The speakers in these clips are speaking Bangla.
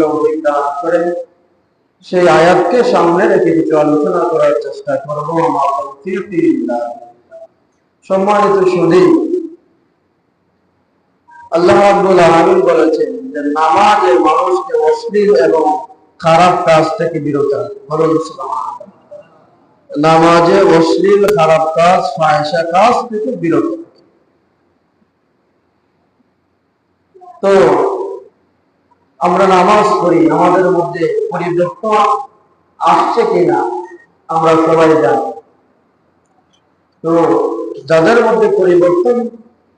তৌফিক দান করেন সেই আয়াতকে সামনে রেখে কিছু আলোচনা করার চেষ্টা করব সম্মানিত সুদী, আল্লাহ আব্দুল আলমিন বলেছেন যে নামাজে মানুষকে অশ্লীল এবং খারাপ কাজ থেকে বিরত নামাজে অশ্লীল, খারাপ কাজ ফায়সা কাজ থেকে বিরত তো আমরা নামাজ পড়ি, আমাদের মধ্যে পরিবর্তন আসছে কিনা আমরা সবাই জানি। তো যাদের মধ্যে পরিবর্তন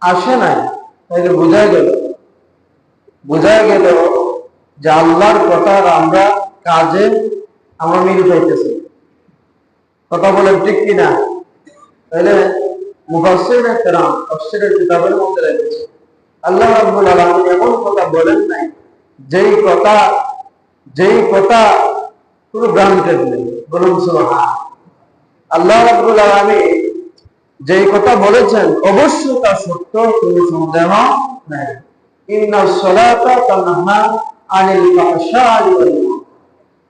আসে নাই, তাহলে বোঝা গেল বোঝা গেল যে আল্লাহর কথা আমরা কাজে আমরা মিল পাইতেছি। কথা বলেন ঠিক কিনা? তাহলে মুফাসসির একরাম তাফসীরের কিতাবের মধ্যে রেখেছে আল্লাহ রাব্বুল আলামিন এমন কথা বলেন নাই যেই কথা যেই কথা পুরো গ্রান্টেড নেই বলুন আল্লাহ রাব্বুল আলামিন যেই কথা বলেছেন, অবশ্যই তা সত্য, কোনো সন্দেহ নাই।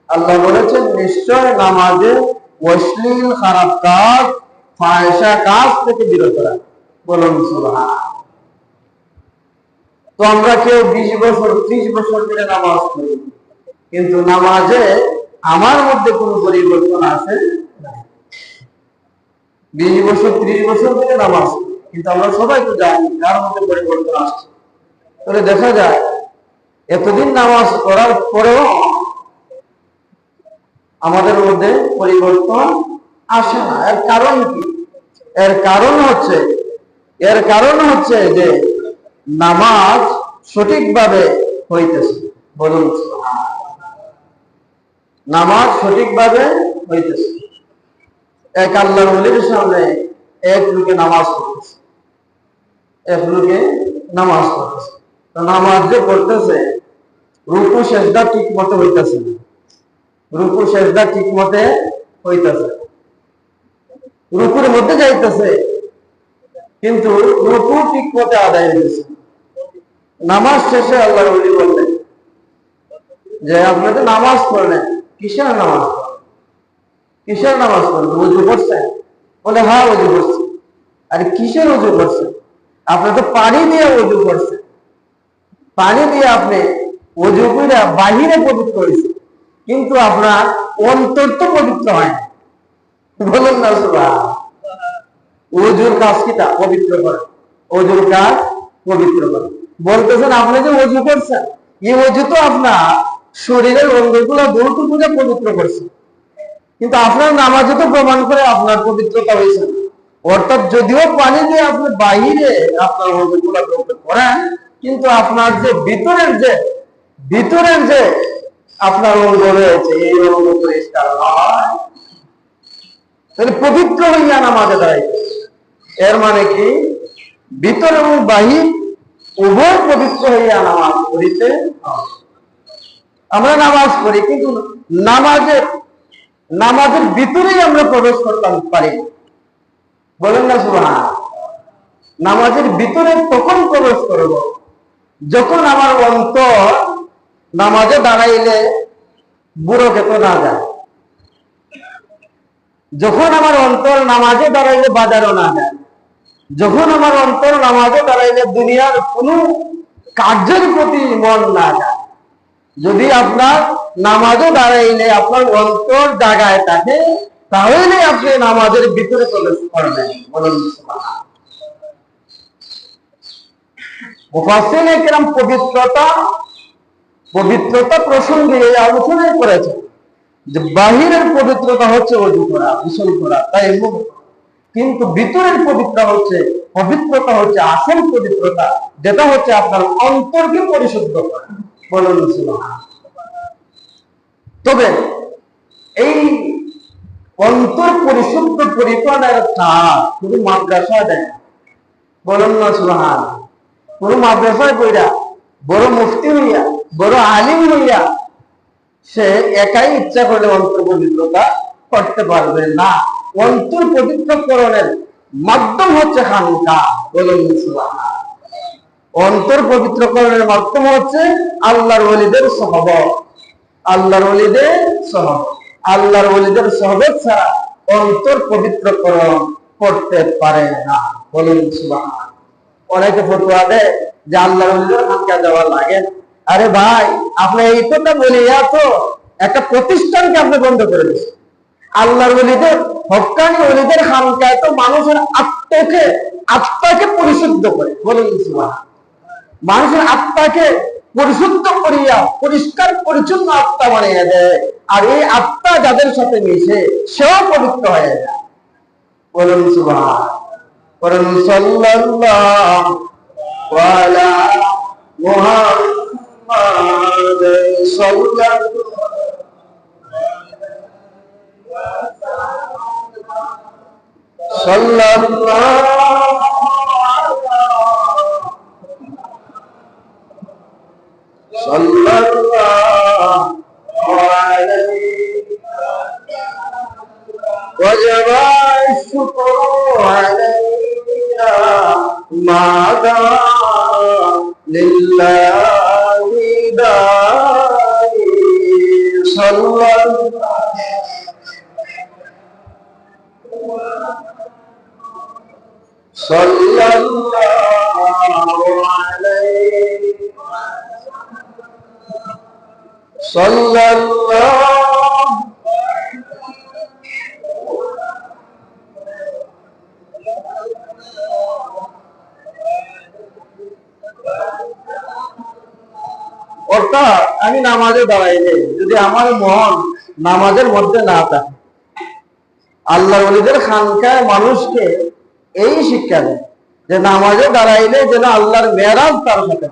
আল্লাহ বলেছেন, নিশ্চয় নামাজে অশ্লীল, খারাপ কাজ ফায়সা কাজ থেকে বিরত রাখ। বলুন তো আমরা কেউ বিশ বছর, ত্রিশ বছর ধরে নামাজ পড়ি। কিন্তু নামাজে আমার মধ্যে কোনো পরিবর্তন নাই বিশ বছর, ত্রিশ বছর ধরে নামাজ কিন্তু আমরা সবাই তো জানি কার মধ্যে পরিবর্তন আসছে। তাহলে দেখা যায় এতদিন নামাজ করার পরেও আমাদের মধ্যে পরিবর্তন আসে না। এর কারণ কি? এর কারণ হচ্ছে, এর কারণ হচ্ছে যে নামাজ সঠিকভাবে হইতেছে। বলুন। নামাজ সঠিকভাবে হইতেছে। এক আল্লাহর ওলির সামনে এক লোকে নামাজ পড়তেছে। এক লোকে নামাজ পড়তেছে। তো নামাজ যে পড়তেছে, রুকু, সেজদা ঠিক মতো হইতেছে না। সেজদা ঠিক মতে হইতেছে রুকুর মধ্যে যাইতেছে, কিন্তু রুকু ঠিক মতে আদায় হইতেছে নামাজ শেষে আল্লাহর ওলি বললেন যে আপনি তো নামাজ পড়লেন কিসের নামাজ? কিসের নামাজ পড়লেন উজু করছেন? বলে হ্যাঁ উজু করছি। আরে, কিসের উজু করছেন? আপনি তো পানি দিয়ে উজু করছেন। পানি দিয়ে আপনি উজু করে বাহিরে পবিত্র হয়েছে কিন্তু আপনার অন্তর তো পবিত্র হয় বলুন না সুবাহ অজুর কাজ কিটা পবিত্র করে। অজুর কাজ পবিত্র করে। বলতেছেন, আপনি যে অজু করছেন, এই অজু তো আপনার শরীরের অঙ্গগুলো পূজা পবিত্র করছে। কিন্তু আপনার নামাজে তো প্রমাণ করে আপনার পবিত্রতা হয়েছে অর্থাৎ যদিও পানি দিয়ে আপনি বাহিরে আপনার অঙ্গগুলো করেন, কিন্তু আপনার যে ভিতরের যে ভিতরের যে আপনার অঙ্গ রয়েছে, এই অঙ্গ পরিষ্কার হয়। তাহলে পবিত্র হইয়া নামাজে দাঁড়াইতে এর মানে কি? ভিতর এবং বাহির উভয় পবিত্র হইয়া নামাজ পড়িতে আমরা নামাজ পড়ি, কিন্তু নামাজের নামাজের ভিতরেই আমরা প্রবেশ করতে পারি বলেন না সুবহান নামাজের ভিতরে তখন প্রবেশ করব, যখন আমার অন্তর নামাজে দাঁড়াইলে বুড়ো খেতে না যায়। যখন আমার অন্তর নামাজে দাঁড়াইলে বাজারও না যায়। যখন আমার অন্তর নামাজে দাঁড়াইলে দুনিয়ার কোনো কার্যের প্রতি মন না যায়, যদি আপনার নামাজে দাঁড়াইলে আপনার অন্তর জায়গায় থাকে তাহলে আপনি নামাজের ভিতরে প্রবেশ করবেন বলুন। মুফাসসির একরাম পবিত্রতা পবিত্রতা প্রসঙ্গে এই আলোচনায় করেছে যে বাহিরের পবিত্রতা হচ্ছে অজু করা গোসল করা, তাই এমন কিন্তু ভিতরের পবিত্র হচ্ছে, পবিত্রতা হচ্ছে আসল পবিত্রতা, যেটা হচ্ছে আপনার অন্তরকে পরিশুদ্ধ করা। বলুন তবে এই অন্তর পরিশুদ্ধ পরিপালনের কাজ শুধু মাদ্রাসা দেয়। বলুন না সুবহান পুরো মাদ্রাসায় কইরা বড় মুফতি হইয়া, বড় আলিম হইয়া সে একাই ইচ্ছা করলে অন্তর পবিত্রতা করতে পারবে না। অন্তর পবিত্রকরণের মাধ্যম হচ্ছে বলুন অন্তর পবিত্রকরণের মাধ্যম হচ্ছে আল্লাহর ওলিদের সহবত। আল্লাহর ওলিদের সহবত। আল্লাহর ওলিদের সহবত ছাড়া অন্তর পবিত্রকরণ করতে পারে না, বলুন সুবহানাল্লাহ। অনেকে ফতুয়া দেয় যে আল্লাহর ওলিদের খানকা যাওয়া লাগে। আরে ভাই, আপনি এই কথা বলিয়া তো একটা প্রতিষ্ঠানকে আপনি বন্ধ করে দিচ্ছেন আল্লাহর ওলিদের হক্কানি ওলিদের খানকায় তো মানুষের আত্মাকে আত্মাকে পরিশুদ্ধ করে। সুবহানাল্লাহ। মানুষের আত্মাকে পরিশুদ্ধ করিয়া, পরিষ্কার, পরিচ্ছন্ন আত্মা বানিয়ে দেয়। আর এই আত্মা যাদের সাথে মিশে, সেও পবিত্র হয়ে যায়। বলুন সুবহান বলুন সাল্লাল্লাহু মুহাম্মাদ সাল্লাল্লাহু صلى الله صلى الله عليه وجب الشكر عليه صلى الله عليه صلى الله অর্থাৎ আমি নামাজে দাঁড়াইলে যদি আমার মন নামাজের মধ্যে না থাকে আল্লাহ ওলিদের খানকায় মানুষকে এই শিক্ষা দেয় যে নামাজে দাঁড়াইলে যেন আল্লাহর মেরাজ তার সাথে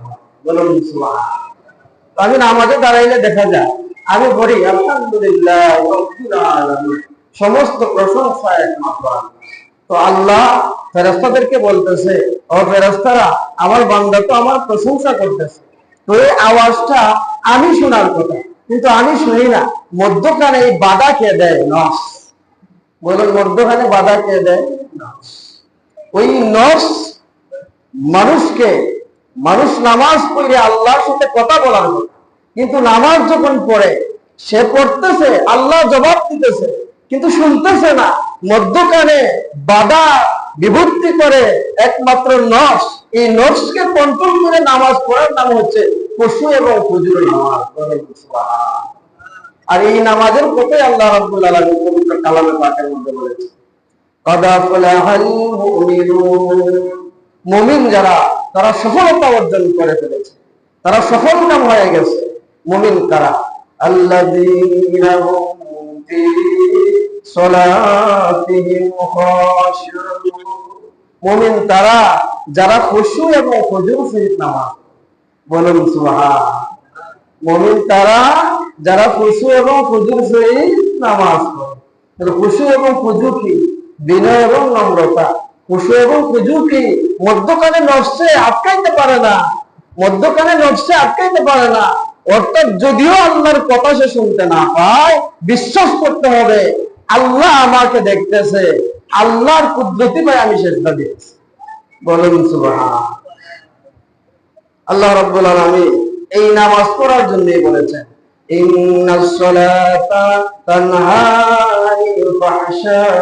আমি নামাজে দাঁড়াইলে দেখা যায়, আমি বলি আলহামদুলিল্লাহ সমস্ত প্রশংসা একমাত্র তো আল্লাহ ফেরেস্তাদেরকে বলতেছে, ও ফেরেস্তারা আমার বান্দা তো আমার প্রশংসা করতেছে। তো এই আওয়াজটা আমি শোনার কথা, কিন্তু আমি শুনি না। মধ্যখানে এই বাধা কে দেয়? নস। বলুন, মধ্যখানে বাধা কে দেয়? নস। ওই নফস মানুষকে, মানুষ নামাজ পড়লে আল্লাহর সাথে কথা বলার কিন্তু নামাজ যখন পড়ে, সে পড়তেছে, আল্লাহ জবাব দিতেছে, কিন্তু শুনতেছে না। মধ্যখানে বাধা বিভক্তি করে একমাত্র নফস। এই নফসকে কন্ট্রোল করে নামাজ পড়ার নাম হচ্ছে পশু এবং পুজোর আর এই নামাজের কোথায় আল্লাহ রাবুল আলম পবিত্র কালামে মধ্যে বলেছে মুমিন। যারা, তারা সফলতা অর্জন করে ফেলেছে। তারা সফল কাম হয়ে গেছে। মুমিন তারা খাশিউন। মুমিন তারা, যারা খুশু এবং হুজুর সহিত নামাজ বলুন সুবহান। মুমিন তারা, যারা খুশু এবং হুজুর সহিত নামাজ খুশু এবং খুজু কি? বিনয় এবং নম্রতা। খুশু এবং কি মধ্যখানে নষ্ট আটকাইতে পারে না? মধ্যখানে নষ্ট আটকাইতে পারে না। অর্থাৎ যদিও আল্লাহর কথা সে শুনতে না পায়, বিশ্বাস করতে হবে, আল্লাহ আমাকে দেখতেছে। আল্লাহর কুদরতি পায় আমি সেজদা দিয়েছি। বলুন সুবহান আল্লাহ রাব্বুল আলামিন এই নামাজ পড়ার জন্যই বলেছেন ইন্নাস الصلاة تنهى عن الفحشاء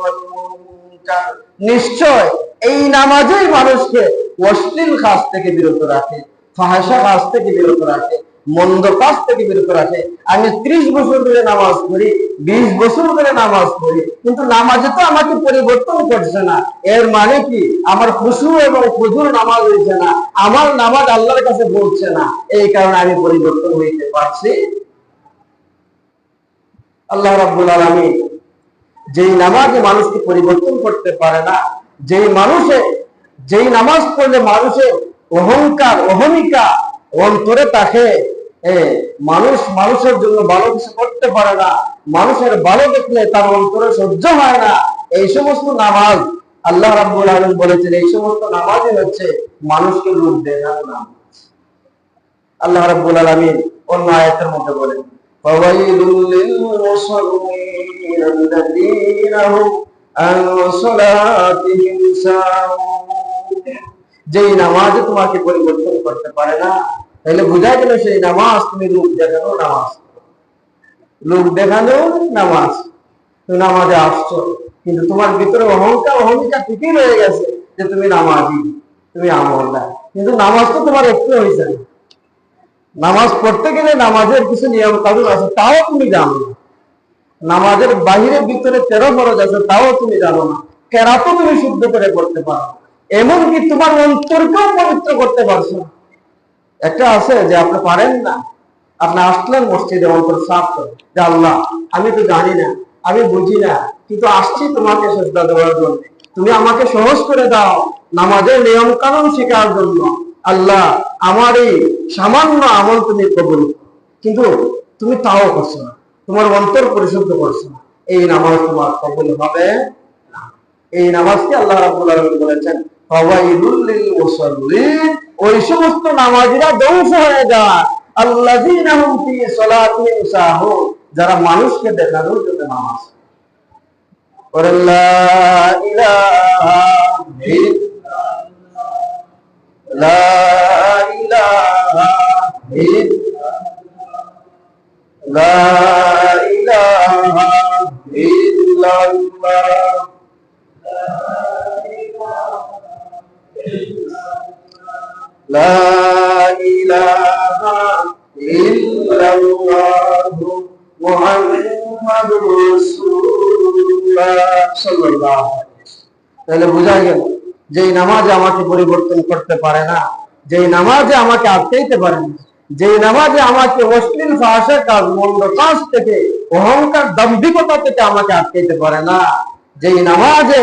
والمنكر. নিশ্চয় এই নামাজই মানুষকে অশ্লীল কাজ থেকে বিরত রাখে ফাহাসা কাজ থেকে বিরত রাখে। মন্দ কাজ থেকে বিরত রাখে আমি ত্রিশ বছর ধরে নামাজ পড়ি, বিশ বছর ধরে নামাজ পড়ি, কিন্তু নামাজে তো আমাকে পরিবর্তন করছে না। এর মানে কি? আমার খুশু এবং খুজুর নামাজ হয়েছে না। আমার নামাজ আল্লাহর কাছে পৌঁছছে না। এই কারণে আমি পরিবর্তন হইতে পারছি। আল্লাহ রাব্বুল আলামিন যেই নামাজে মানুষকে পরিবর্তন করতে পারে না, যেই মানুষে, যেই নামাজ পড়লে মানুষের অহংকার, অহমিকা অন্তরে তাকে মানুষ মানুষের জন্য ভালো কিছু করতে পারে না। মানুষের ভালো দেখলে তার অন্তরে সহ্য হয় না। এই সমস্ত নামাজ আল্লাহ রাবুল আলম বলেছেন, এই সমস্ত নামাজই হচ্ছে মানুষকে রূপ দেওয়ার নাম। আল্লাহ রাবুল আলমী অন্য আয়তের মধ্যে বলেন যে নামাজ তোমাকে পরিবর্তন করতে পারে না তাহলে বোঝা গেল সেই নামাজ, তুমি লোক দেখানো নামাজ। লোক দেখানো নামাজ। তুমি নামাজে আসছো। কিন্তু তোমার ভিতরে অহংকার অহমিকা ঠিকই রয়ে গেছে যে তুমি নামাজি, তুমি আমল না। কিন্তু নামাজ তো তোমার একটু হয়েছে নামাজ পড়তে গেলে নামাজের কিছু নিয়ম কানুন আছে, তাও তুমি জানো না। নামাজের বাহিরে ভিতরে তেরো ফরজ আছে, তাও তুমি জানো না। কেরাতও তুমি শুদ্ধ করে করতে পারো এমনকি তোমার অন্তরকেও পবিত্র করতে পারছ না। একটা আছে যে আপনি পারেন না, আপনি আসলেন মসজিদে অন্তর সাফ যে আল্লাহ, আমি তো জানি না, আমি বুঝি না, কিন্তু আসছি তোমাকে শ্রদ্ধা দেওয়ার জন্য। তুমি আমাকে সহজ করে দাও নামাজের নিয়ম কানুন শেখার জন্য। আল্লাহ, আমার এই সামান্য আমল তুমি কবুল কিন্তু তুমি তাও করছ না, তোমার অন্তর পরিশুদ্ধ করছ না। এই নামাজ তোমার কবুল হবে এই নামাজকে আল্লাহ রাব্বুল আলামিন বলেছেন, ফাওয়াইলুল লিল মুসাল্লিন ওই সমস্ত নামাজীরা ধ্বংস হয়ে যায় আল্লাযীনা ফি সালাতিহিম সাহুন। যারা মানুষকে দেখানোর জন্য নামাজ পড়ে। লা ইলাহা লা ইলাহা লা তাহলে বোঝা গেল, যেই নামাজে আমাকে পরিবর্তন করতে পারে না, যেই নামাজে আমাকে আটকাইতে পারে না, যেই নামাজে আমাকে অশ্লীল ভাষা কাজ মন্দ কাজ থেকে, অহংকার, দাম্ভিকতা থেকে আমাকে আটকাইতে পারে না, যেই নামাজে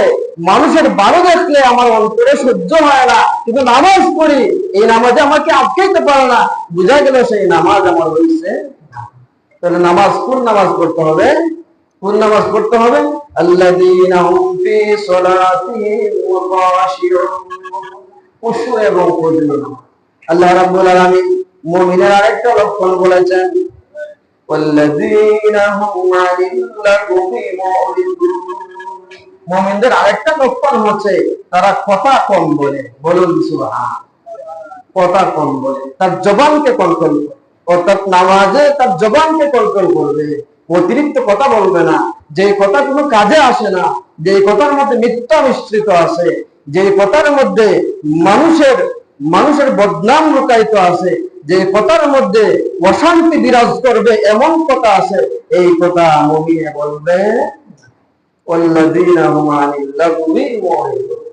মানুষের বারো দেখলে আমার অন্তরে সহ্য হয় না, কিন্তু নামাজ পড়ি, এই নামাজে আমাকে আটকাইতে পারে না, বোঝা গেল সেই নামাজ আমার হয়েছে তাহলে নামাজ কোন নামাজ পড়তে হবে কোন নামাজ পড়তে হবে। আল্লাযীনা হুম ফি সালাতিহিম খাশিউন খুশু এবং খুজু নামাজ আল্লাহ রাব্বুল আলামিন মুমিনের আরেকটা লক্ষণ বলেছেন والذين هم عن اللغو معرضون মুমিনদের আরেকটা লক্ষণ হচ্ছে তারা কথা কম বলে বলুন সুবহান কথা কম বলে তার জবানকে কন্ট্রোল করে অর্থাৎ নামাজে তার জবানকে কন্ট্রোল করবে অতিরিক্ত কথা বলবে না যে কথা কোনো কাজে আসে না যে কথার মধ্যে মিথ্যা মিশ্রিত আছে যে কথার মধ্যে মানুষের মানুষের বদনাম লুকায়িত আছে যে কথার মধ্যে অশান্তি বিরাজ করবে এমন কথা আছে এই কথা মমিয়ে বলবে والذين هم عن اللغو معرضون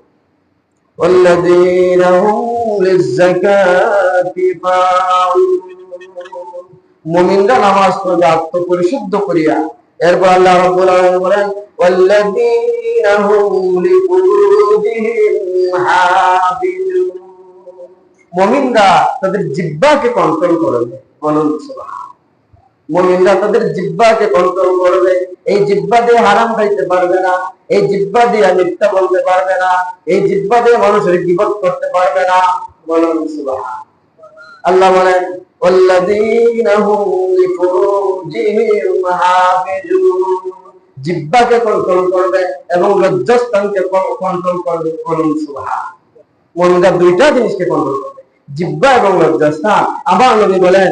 والذين هم للزكاة فاعلون মুমিনরা নামাজ পড়বে, আত্মপরিশুদ্ধ করিয়া। এরপর আল্লাহ রাব্বুল আলামিন বলেন, ওয়াল্লাযীনা মুমিনরা তাদের জিহ্বাকে কন্ট্রোল করবে, বলুন মুমিনরা তাদের জিহ্বাকে কন্ট্রোল করবে, এই জিহ্বা দিয়ে হারাম খাইতে পারবে না, এই জিহ্বা দিয়ে মিথ্যা বলতে পারবে না, এই জিহ্বা দিয়ে মানুষের বিপদ করতে পারবে না, বলুন সুবহান আল্লাহ বলেন জিব্বাকে কন্ট্রোল করবে এবং লজ্জাস্থানকে কন্ট্রোল করবে করুন সুভা মনগা দুইটা জিনিসকে কন্ট্রোল করবে জিব্বা এবং লজ্জাস্থান। আবার নবী বলেন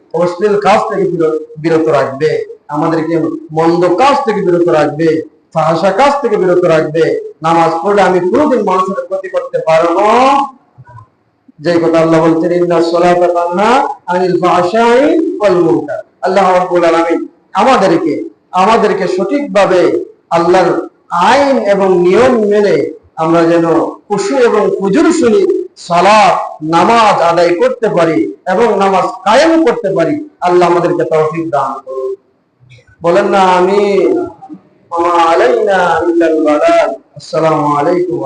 অশ্লীল কাজ থেকে বিরত- রাখবে। আমাদেরকে মন্দ কাজ থেকে বিরত রাখবে, ফাহাসা কাজ থেকে বিরত রাখবে। নামাজ পড়লে আমি কোনোদিন মানুষের ক্ষতি করতে পারব যে কথা আল্লাহ বলছেন, ইন্না তানহা আনিল ওয়াল মুনকার। আল্লাহ রাব্বুল আলামিন আমাদেরকে আমাদেরকে সঠিকভাবে আল্লাহর আইন এবং নিয়ম মেনে আমরা যেন খুশু এবং খুজুর শুনি সালাত, নামাজ আদায় করতে পারি এবং নামাজ কায়েম করতে পারি, আল্লাহ আমাদেরকে তৌফিক দান করুন। বলেন না আমি আসসালামু আলাইকুম